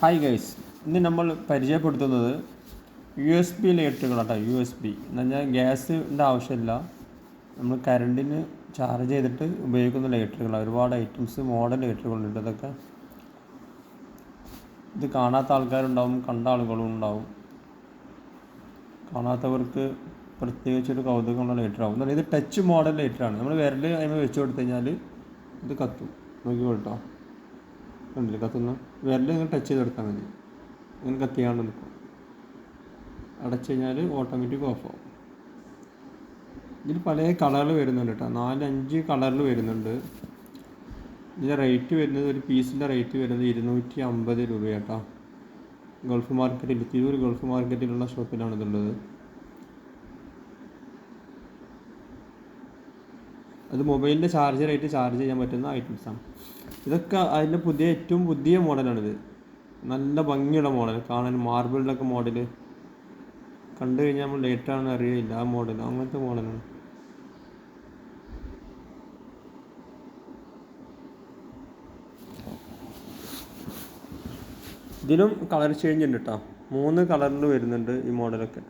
Hi guys ഇന്ന് നമ്മൾ പരിചയപ്പെടുത്തുന്നത് യു എസ് ബി ലൈറ്റുകളാട്ടോ യു എസ് ബി എന്ന് പറഞ്ഞാൽ ഗ്യാസിന്റെ ആവശ്യമില്ല. നമ്മൾ കറണ്ടിന് ചാർജ് ചെയ്തിട്ട് ഉപയോഗിക്കുന്ന ലൈറ്ററുകളാണ് ഒരുപാട് ഐറ്റംസ് മോഡൽ ലൈറ്ററുകളുണ്ട് ഇതൊക്കെ. ഇത് കാണാത്ത ആൾക്കാരുണ്ടാവും കണ്ട ആളുകളും ഉണ്ടാവും. കാണാത്തവർക്ക് പ്രത്യേകിച്ചൊരു കൗതുകമുള്ള ലൈറ്ററാവും എന്നാൽ ഇത് ടച്ച് മോഡൽ ലൈറ്ററാണ് നമ്മൾ വിരൽ അതിന് വെച്ച് കൊടുത്തു കഴിഞ്ഞാൽ ഇത് കത്തും. നോക്കി കേട്ടോ കണ്ടില്ലേ കത്തുന്ന വിരൽ ഇങ്ങനെ ടച്ച് ചെയ്ത് കൊടുത്താൽ മതി. ഇങ്ങനെ കത്തിയാണ്ട് നിൽക്കും അടച്ചു കഴിഞ്ഞാൽ ഓട്ടോമാറ്റിക് ഓഫ് ആവും. ഇതിൽ പല കളറിൽ വരുന്നുണ്ട് കേട്ടോ നാലഞ്ച് കളറിൽ വരുന്നുണ്ട്. ഇതിന്റെ റേറ്റ് വരുന്നത് ഒരു പീസിന്റെ റേറ്റ് വരുന്നത് ഇരുന്നൂറ്റി അമ്പത് രൂപയാട്ടോ ഗൾഫ് മാർക്കറ്റിൽ തിരൂർ ഗൾഫ് മാർക്കറ്റിലുള്ള ഷോപ്പിലാണ് ഇതുള്ളത് അത് മൊബൈലിന്റെ ചാർജറായിട്ട് ചാർജ് ചെയ്യാൻ പറ്റുന്ന ഐറ്റംസാണ് ഇതൊക്കെ അതിന്റെ പുതിയ ഏറ്റവും പുതിയ മോഡലാണിത് നല്ല ഭംഗിയുള്ള മോഡൽ കാണാൻ മാർബിളിലൊക്കെ മോഡൽ കണ്ടു കഴിഞ്ഞാൽ നമ്മൾ ലേറ്റാണെന്ന് അറിയില്ല. ആ മോഡൽ അങ്ങനത്തെ മോഡലാണ് ഇതിലും കളർ ചേഞ്ച് ഉണ്ട് കേട്ടോ മൂന്ന് കളറിൽ വരുന്നുണ്ട് ഈ മോഡലൊക്കെ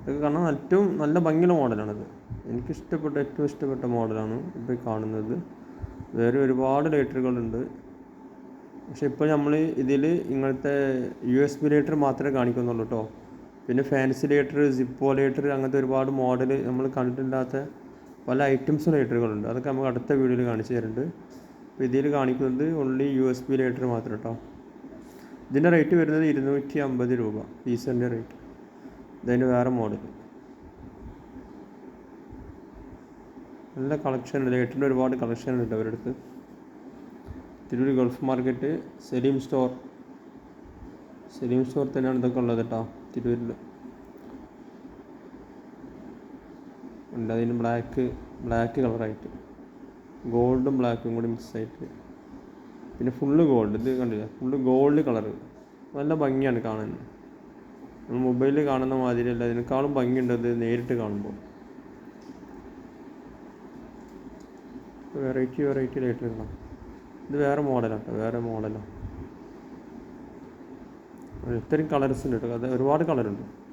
ഇതൊക്കെ കാണാൻ ഏറ്റവും നല്ല ഭംഗിയുള്ള മോഡലാണിത് എനിക്ക് ഇഷ്ടപ്പെട്ട ഏറ്റവും ഇഷ്ടപ്പെട്ട മോഡലാണ് ഇപ്പോൾ കാണുന്നത്. വേറെ ഒരുപാട് ലൈറ്ററുകളുണ്ട്. പക്ഷെ ഇപ്പോൾ നമ്മൾ ഇതിൽ ഇങ്ങനത്തെ യു എസ് ബി ലൈറ്റർ മാത്രമേ കാണിക്കുന്നുള്ളൂ കേട്ടോ. പിന്നെ ഫാൻസി ലൈറ്റർ സിപ്പോ ലൈറ്റർ അങ്ങനത്തെ ഒരുപാട് മോഡൽ നമ്മൾ കണ്ടിട്ടില്ലാത്ത പല ഐറ്റംസ് ലൈറ്ററുകളുണ്ട്. അതൊക്കെ നമുക്ക് അടുത്ത വീഡിയോയിൽ കാണിച്ചു തരുന്നുണ്ട്. അപ്പോൾ ഇതിൽ കാണിക്കുന്നത് only U S B lighter മാത്രം കേട്ടോ. ഇതിന്റെ റേറ്റ് വരുന്നത് ഇരുന്നൂറ്റി അമ്പത് രൂപ. പീസിന്റെ റേറ്റ്. ഇതിന്റെ വേറെ മോഡൽ. നല്ല കളക്ഷൻ ഉണ്ട്. ഏറ്റവും ഒരുപാട് കളക്ഷൻ ഉണ്ട് അവരുടെ അടുത്ത്. Tirur gulf market Saleem store Saleem store തന്നെയാണ് ഇതൊക്കെ ഉള്ളത് കേട്ടോ തിരൂരിൽ. ഉണ്ട്. അതിന് ബ്ലാക്ക് ബ്ലാക്ക് കളറായിട്ട് ഗോൾഡും ബ്ലാക്കും കൂടി മിക്സ് ആയിട്ട്. പിന്നെ ഫുള്ള് ഗോൾഡ് ഇത് കണ്ടില്ല? ഫുള്ള് ഗോൾഡ് കളർ നല്ല ഭംഗിയാണ് കാണാൻ. മൊബൈലിൽ കാണുന്ന മാതിരിയല്ല ഇതിനേക്കാളും ഭംഗിയുണ്ട് അത് നേരിട്ട് കാണുമ്പോൾ. വെറൈറ്റി വെറൈറ്റി ലൈറ്റ് വരണം ഇത് വേറെ മോഡലാണ് വേറെ മോഡലാണ് ഇത്രയും കളേഴ്സ് ഉണ്ട് കേട്ടോ അത് ഒരുപാട് കളറുണ്ട്